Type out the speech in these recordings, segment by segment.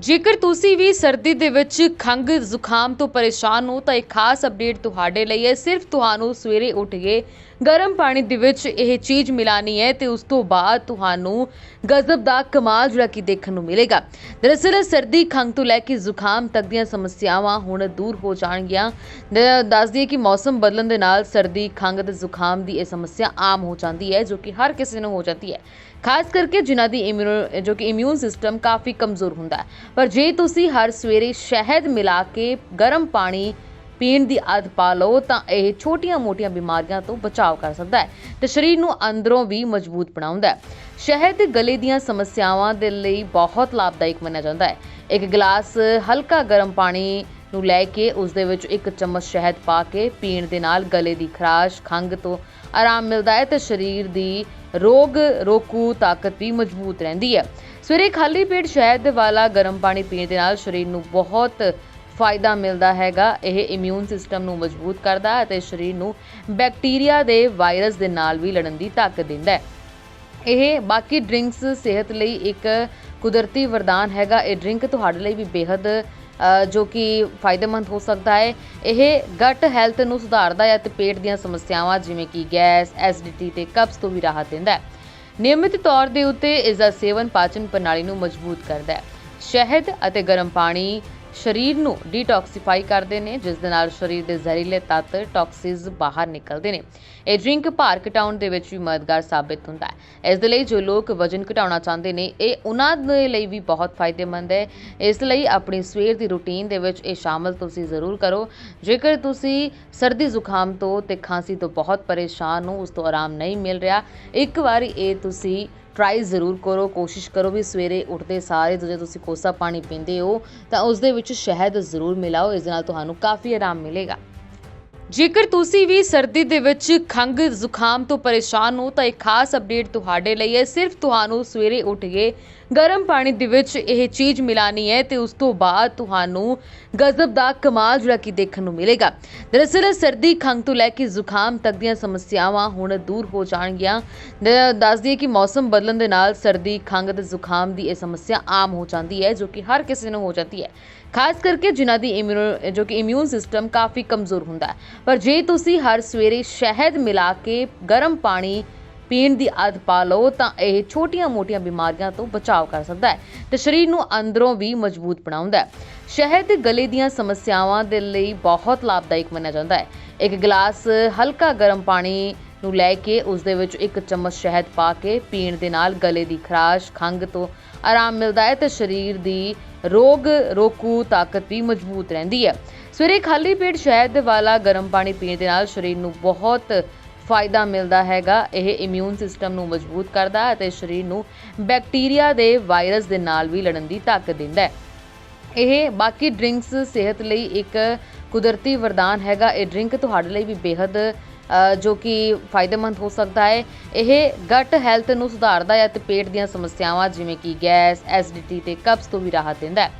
ਜੇਕਰ ਤੁਸੀਂ ਵੀ ਸਰਦੀ ਦੇ ਵਿੱਚ ਖੰਘ ਜ਼ੁਕਾਮ ਤੋਂ ਪਰੇਸ਼ਾਨ ਹੋ, ਤਾਂ ਇੱਕ ਖਾਸ ਅਪਡੇਟ ਤੁਹਾਡੇ ਲਈ ਹੈ। ਸਿਰਫ ਤੁਹਾਨੂੰ ਸਵੇਰੇ ਉੱਠ ਕੇ ਗਰਮ ਪਾਣੀ ਦੇ ਵਿੱਚ ਇਹ ਚੀਜ਼ ਮਿਲਾਣੀ ਹੈ ਤੇ ਉਸ ਤੋਂ ਬਾਅਦ ਤੁਹਾਨੂੰ ਗਜ਼ਬ ਦਾ ਕਮਾਲ ਜਿਹੜਾ ਕਿ ਦੇਖਣ ਨੂੰ ਮਿਲੇਗਾ। ਦਰਅਸਲ ਸਰਦੀ ਖੰਘ ਤੋਂ ਲੈ ਕੇ ਜ਼ੁਕਾਮ ਤੱਕ ਦੀਆਂ ਸਮੱਸਿਆਵਾਂ ਹੁਣ ਦੂਰ ਹੋ ਜਾਣਗੀਆਂ। ਦ- ਦੱਸ ਦਈਏ ਕਿ ਮੌਸਮ ਬਦਲਣ ਦੇ ਨਾਲ ਸਰਦੀ, ਖੰਘ ਤੇ ਜ਼ੁਕਾਮ ਦੀ ਇਹ ਸਮੱਸਿਆ ਆਮ ਹੋ ਜਾਂਦੀ ਹੈ, ਜੋ ਕਿ ਹਰ ਕਿਸੇ ਨੂੰ ਹੋ ਜਾਂਦੀ ਹੈ। ਖਾਸ ਕਰਕੇ ਜਿਨ੍ਹਾਂ ਦੀ ਇਮਿਊਨ ਜੋ ਕਿ ਇਮਿਊਨ ਸਿਸਟਮ ਕਾਫੀ ਕਮਜ਼ੋਰ ਹੁੰਦਾ ਹੈ। ਪਰ ਜੇ ਤੁਸੀਂ ਹਰ ਸਵੇਰੇ ਸ਼ਹਿਦ ਮਿਲਾ ਕੇ ਗਰਮ ਪਾਣੀ ਪੀਣ ਦੀ ਆਦਤ ਪਾ ਲਓ ਤਾਂ ਇਹ ਛੋਟੀਆਂ-ਮੋਟੀਆਂ ਬਿਮਾਰੀਆਂ ਤੋਂ ਬਚਾਅ ਕਰ ਸਕਦਾ ਹੈ ਤੇ ਸਰੀਰ ਨੂੰ ਅੰਦਰੋਂ ਵੀ ਮਜ਼ਬੂਤ ਬਣਾਉਂਦਾ ਹੈ। ਸ਼ਹਿਦ ਗਲੇ ਦੀਆਂ ਸਮੱਸਿਆਵਾਂ ਦੇ ਲਈ ਬਹੁਤ ਲਾਭਦਾਇਕ ਮੰਨਿਆ ਜਾਂਦਾ ਹੈ। ਇੱਕ ਗਲਾਸ ਹਲਕਾ ਗਰਮ ਪਾਣੀ ਨੂੰ ਲੈ ਕੇ ਉਸ ਦੇ ਵਿੱਚ ਇੱਕ ਚਮਚ ਸ਼ਹਿਦ ਪਾ ਕੇ ਪੀਣ ਦੇ ਨਾਲ ਗਲੇ ਦੀ ਖਰਾਸ਼, ਖੰਘ ਤੋਂ ਆਰਾਮ ਮਿਲਦਾ ਹੈ ਤੇ ਸਰੀਰ ਦੀ ਰੋਗ ਰੋਕੂ ਤਾਕਤ ਵੀ ਮਜ਼ਬੂਤ ਰਹਿੰਦੀ ਹੈ। ਸਵੇਰੇ ਖਾਲੀ ਪੇਟ ਸ਼ਹਿਦ ਵਾਲਾ ਗਰਮ ਪਾਣੀ ਪੀਣ ਦੇ ਨਾਲ ਸਰੀਰ ਨੂੰ ਬਹੁਤ ਫਾਇਦਾ ਮਿਲਦਾ ਹੈਗਾ, ਇਹ ਇਮਿਊਨ ਸਿਸਟਮ ਨੂੰ ਮਜ਼ਬੂਤ ਕਰਦਾ ਅਤੇ ਸਰੀਰ ਨੂੰ ਬੈਕਟੀਰੀਆ ਦੇ ਵਾਇਰਸ ਦੇ ਨਾਲ ਵੀ ਲੜਨ ਦੀ ਤਾਕਤ ਦਿੰਦਾ ਹੈ। ਇਹ ਬਾਕੀ ਡਰਿੰਕਸ ਸਿਹਤ ਲਈ ਇੱਕ ਕੁਦਰਤੀ ਵਰਦਾਨ ਹੈਗਾ। ਇਹ ਡਰਿੰਕ ਤੁਹਾਡੇ ਲਈ ਵੀ ਬੇहद ਜੋ ਕਿ ਫਾਇਦੇਮੰਦ ਹੋ ਸਕਦਾ ਹੈ। ਇਹ ਗਟ ਹੈਲਥ ਨੂੰ ਸੁਧਾਰਦਾ ਹੈ ਤੇ ਪੇਟ ਦੀਆਂ ਸਮੱਸਿਆਵਾਂ ਜਿਵੇਂ ਕਿ ਗੈਸ, ਐਸਿਡਿਟੀ ਤੇ ਕਬਜ਼ ਤੋਂ ਵੀ ਰਾਹਤ ਦਿੰਦਾ ਹੈ। ਨਿਯਮਿਤ ਤੌਰ ਦੇ ਉੱਤੇ ਇਸ ਦਾ ਸੇਵਨ ਪਾਚਨ ਪ੍ਰਣਾਲੀ ਨੂੰ ਮਜ਼ਬੂਤ ਕਰਦਾ ਹੈ। ਸ਼ਹਿਦ ਅਤੇ ਗਰਮ ਪਾਣੀ ਸਰੀਰ ਨੂੰ ਡੀਟੌਕਸੀਫਾਈ ਕਰਦੇ ਨੇ, ਜਿਸ ਦੇ ਨਾਲ ਸਰੀਰ ਦੇ ਜ਼ਹਿਰੀਲੇ ਤੱਤ ਟੌਕਸਿਸ ਬਾਹਰ ਨਿਕਲਦੇ ਨੇ। ਇਹ ਡਰਿੰਕ ਭਾਰ ਘਟਾਉਣ ਦੇ ਵਿੱਚ ਵੀ ਮਦਦਗਾਰ ਸਾਬਿਤ ਹੁੰਦਾ ਹੈ। ਇਸ ਦੇ ਲਈ ਜੋ ਲੋਕ ਵਜਨ ਘਟਾਉਣਾ ਚਾਹੁੰਦੇ ਨੇ, ਇਹ ਉਹਨਾਂ ਦੇ ਲਈ ਵੀ ਬਹੁਤ ਫਾਇਦੇਮੰਦ ਹੈ। ਇਸ ਲਈ ਆਪਣੀ ਸਵੇਰ ਦੀ ਰੁਟੀਨ ਦੇ ਵਿੱਚ ਇਹ ਸ਼ਾਮਲ ਤੁਸੀਂ ਜ਼ਰੂਰ ਕਰੋ। ਜੇਕਰ ਤੁਸੀਂ ਸਰਦੀ ਜ਼ੁਕਾਮ ਤੋਂ ਤੇ ਖਾਂਸੀ ਤੋਂ ਬਹੁਤ ਪਰੇਸ਼ਾਨ ਹੋ, ਉਸ ਤੋਂ ਆਰਾਮ ਨਹੀਂ ਮਿਲ ਰਿਹਾ, ਇੱਕ ਵਾਰੀ ਇਹ ਤੁਸੀਂ ਟਰਾਈ ਜ਼ਰੂਰ ਕਰੋ, ਕੋਸ਼ਿਸ਼ ਕਰੋ ਵੀ ਸਵੇਰੇ ਉੱਠਦੇ ਸਾਰੇ ਜਦੋਂ ਤੁਸੀਂ ਕੋਸਾ ਪਾਣੀ ਪੀਂਦੇ ਹੋ, ਤਾਂ ਉਸ ਦੇ ਵਿੱਚ ਸ਼ਹਿਦ ਜ਼ਰੂਰ ਮਿਲਾਓ, ਇਸ ਨਾਲ ਤੁਹਾਨੂੰ ਕਾਫੀ ਆਰਾਮ ਮਿਲੇਗਾ। ਜੇਕਰ ਤੁਸੀਂ ਵੀ ਸਰਦੀ ਦੇ ਵਿੱਚ ਖੰਘ ਜ਼ੁਕਾਮ ਤੋਂ ਪਰੇਸ਼ਾਨ ਹੋ, ਤਾਂ ਇੱਕ ਖਾਸ ਅਪਡੇਟ ਤੁਹਾਡੇ ਲਈ ਹੈ, ਸਿਰਫ ਤੁਹਾਨੂੰ ਸਵੇਰੇ ਉੱਠ ਕੇ ਗਰਮ ਪਾਣੀ ਦੇ ਵਿੱਚ ਇਹ ਚੀਜ਼ ਮਿਲਾਣੀ ਹੈ ਤੇ ਉਸ ਤੋਂ ਬਾਅਦ ਤੁਹਾਨੂੰ ਗਜ਼ਬ ਦਾ ਕਮਾਲ ਜਿਹੜਾ ਕਿ ਦੇਖਣ ਨੂੰ ਮਿਲੇਗਾ। ਦਰਅਸਲ ਸਰਦੀ ਖੰਘ ਤੋਂ ਲੈ ਕੇ ਜ਼ੁਕਾਮ ਤੱਕ ਦੀਆਂ ਸਮੱਸਿਆਵਾਂ ਹੁਣ ਦੂਰ ਹੋ ਜਾਣਗੀਆਂ। ਦ- ਦੱਸ ਦਈਏ ਕਿ ਮੌਸਮ ਬਦਲਣ ਦੇ ਨਾਲ ਸਰਦੀ, ਖੰਘ ਤੇ ਜ਼ੁਕਾਮ ਦੀ ਇਹ ਸਮੱਸਿਆ ਆਮ ਹੋ ਜਾਂਦੀ ਹੈ, ਜੋ ਕਿ ਹਰ ਕਿਸੇ ਨੂੰ ਹੋ ਜਾਂਦੀ ਹੈ। ਖਾਸ ਕਰਕੇ ਜਿਨ੍ਹਾਂ ਦੀ ਇਮਿਊਨ ਜੋ ਕਿ ਇਮਿਊਨ ਸਿਸਟਮ ਕਾਫੀ ਕਮਜ਼ੋਰ ਹੁੰਦਾ ਹੈ। ਪਰ ਜੇ ਤੁਸੀਂ ਹਰ ਸਵੇਰੇ ਸ਼ਹਿਦ ਮਿਲਾ ਕੇ ਗਰਮ ਪਾਣੀ ਪੀਣ ਦੀ ਆਦਤ ਪਾ ਲਓ ਤਾਂ ਇਹ ਛੋਟੀਆਂ-ਮੋਟੀਆਂ ਬਿਮਾਰੀਆਂ ਤੋਂ ਬਚਾਅ ਕਰ ਸਕਦਾ ਹੈ ਤੇ ਸਰੀਰ ਨੂੰ ਅੰਦਰੋਂ ਵੀ ਮਜ਼ਬੂਤ ਬਣਾਉਂਦਾ ਹੈ। ਸ਼ਹਿਦ ਗਲੇ ਦੀਆਂ ਸਮੱਸਿਆਵਾਂ ਦੇ ਲਈ ਬਹੁਤ ਲਾਭਦਾਇਕ ਮੰਨਿਆ ਜਾਂਦਾ ਹੈ। ਇੱਕ ਗਲਾਸ ਹਲਕਾ ਗਰਮ ਪਾਣੀ ਨੂੰ ਲੈ ਕੇ ਉਸ ਦੇ ਵਿੱਚ ਇੱਕ ਚਮਚ ਸ਼ਹਿਦ ਪਾ ਕੇ ਪੀਣ ਦੇ ਨਾਲ ਗਲੇ ਦੀ ਖਰਾਸ਼, ਖੰਘ ਤੋਂ ਆਰਾਮ ਮਿਲਦਾ ਹੈ ਤੇ ਸਰੀਰ ਦੀ ਰੋਗ ਰੋਕੂ ਤਾਕਤ ਵੀ ਮਜ਼ਬੂਤ ਰਹਿੰਦੀ ਹੈ। ਸਵੇਰੇ ਖਾਲੀ ਪੇਟ ਸ਼ਹਿਦ ਵਾਲਾ ਗਰਮ ਪਾਣੀ ਪੀਣ ਦੇ ਨਾਲ ਸਰੀਰ ਨੂੰ ਬਹੁਤ ਫਾਇਦਾ ਮਿਲਦਾ ਹੈਗਾ, ਇਹ ਇਮਿਊਨ ਸਿਸਟਮ ਨੂੰ ਮਜ਼ਬੂਤ ਕਰਦਾ ਅਤੇ ਸਰੀਰ ਨੂੰ ਬੈਕਟੀਰੀਆ ਦੇ ਵਾਇਰਸ ਦੇ ਨਾਲ ਵੀ ਲੜਨ ਦੀ ਤਾਕਤ ਦਿੰਦਾ ਹੈ। ਇਹ ਬਾਕੀ ਡਰਿੰਕਸ ਸਿਹਤ ਲਈ ਇੱਕ ਕੁਦਰਤੀ ਵਰਦਾਨ ਹੈਗਾ। ਇਹ ਡਰਿੰਕ ਤੁਹਾਡੇ ਲਈ ਵੀ ਬੇहद ਜੋ ਕਿ ਫਾਇਦੇਮੰਦ ਹੋ ਸਕਦਾ ਹੈ। ਇਹ ਗਟ ਹੈਲਥ ਨੂੰ ਸੁਧਾਰਦਾ ਹੈ ਤੇ ਪੇਟ ਦੀਆਂ ਸਮੱਸਿਆਵਾਂ ਜਿਵੇਂ ਕਿ ਗੈਸ, ਐਸਿਡਿਟੀ ਤੇ ਕਬਜ਼ ਤੋਂ ਵੀ ਰਾਹਤ ਦਿੰਦਾ ਹੈ।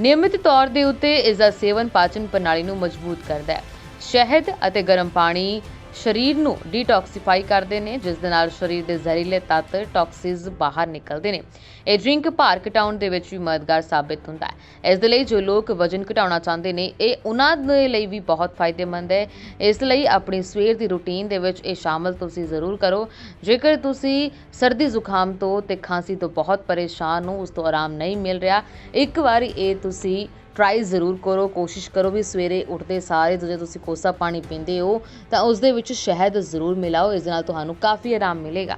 ਨਿਯਮਿਤ ਤੌਰ ਦੇ ਉੱਤੇ ਇਸ ਦਾ ਸੇਵਨ ਪਾਚਨ ਪ੍ਰਣਾਲੀ ਨੂੰ ਮਜ਼ਬੂਤ ਕਰਦਾ ਹੈ। ਸ਼ਹਿਦ ਅਤੇ ਗਰਮ ਪਾਣੀ ਸਰੀਰ ਨੂੰ ਡੀਟੌਕਸੀਫਾਈ ਕਰਦੇ ਨੇ, ਜਿਸ ਦੇ ਨਾਲ ਸਰੀਰ ਦੇ ਜ਼ਹਿਰੀਲੇ ਤੱਤ ਟੌਕਸਿਸ ਬਾਹਰ ਨਿਕਲਦੇ ਨੇ। ਇਹ ਡਰਿੰਕ ਭਾਰ ਘਟਾਉਣ ਦੇ ਵਿੱਚ ਵੀ ਮਦਦਗਾਰ ਸਾਬਿਤ ਹੁੰਦਾ ਹੈ। ਇਸ ਦੇ ਲਈ ਜੋ ਲੋਕ ਵਜਨ ਘਟਾਉਣਾ ਚਾਹੁੰਦੇ ਨੇ, ਇਹ ਉਹਨਾਂ ਦੇ ਲਈ ਵੀ ਬਹੁਤ ਫਾਇਦੇਮੰਦ ਹੈ। ਇਸ ਲਈ ਆਪਣੀ ਸਵੇਰ ਦੀ ਰੁਟੀਨ ਦੇ ਵਿੱਚ ਇਹ ਸ਼ਾਮਲ ਤੁਸੀਂ ਜ਼ਰੂਰ ਕਰੋ। ਜੇਕਰ ਤੁਸੀਂ ਸਰਦੀ ਜ਼ੁਕਾਮ ਤੋਂ ਤੇ ਖਾਂਸੀ ਤੋਂ ਬਹੁਤ ਪਰੇਸ਼ਾਨ ਹੋ, ਉਸ ਤੋਂ ਆਰਾਮ ਨਹੀਂ ਮਿਲ ਰਿਹਾ, ਇੱਕ ਵਾਰੀ ਇਹ ਤੁਸੀਂ ਟਰਾਈ ਜ਼ਰੂਰ ਕਰੋ, ਕੋਸ਼ਿਸ਼ ਕਰੋ ਵੀ ਸਵੇਰੇ ਉੱਠਦੇ ਸਾਰੇ ਜਦੋਂ ਤੁਸੀਂ ਕੋਸਾ ਪਾਣੀ ਪੀਂਦੇ ਹੋ, ਤਾਂ ਉਸ ਦੇ ਵਿੱਚ ਸ਼ਹਿਦ ਜ਼ਰੂਰ ਮਿਲਾਓ, ਇਸ ਨਾਲ ਤੁਹਾਨੂੰ ਕਾਫੀ ਆਰਾਮ ਮਿਲੇਗਾ।